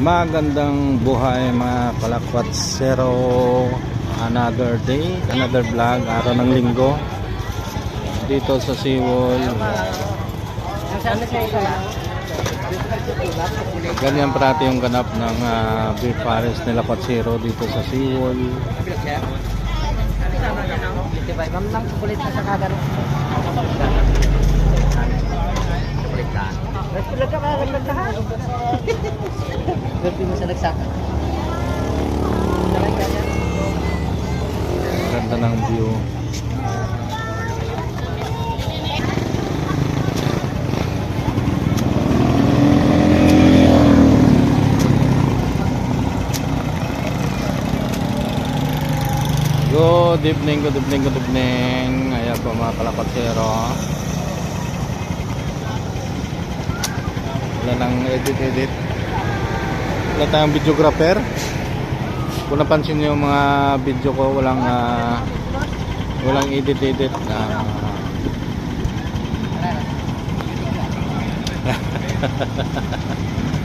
Magandang buhay mga kalakwat zero. Another day, another vlog, araw ng linggo. Dito sa Seawall. Ganyan parati yung ganap ng uh, beer pares nila Zero dito sa Seawall. Ma'am lang, kulit na sa kagan. Kulit ka. Kulit ka, kulit ka ha? Gabi mo sa nagsaka. Ka ganda ng view Good evening, good evening, good evening. Ayan po mga kalapatsero. Wala nang edit-edit. Wala tayong videographer. Kung napansin niyo yung mga video ko, walang ah, walang edit-edit. Ah,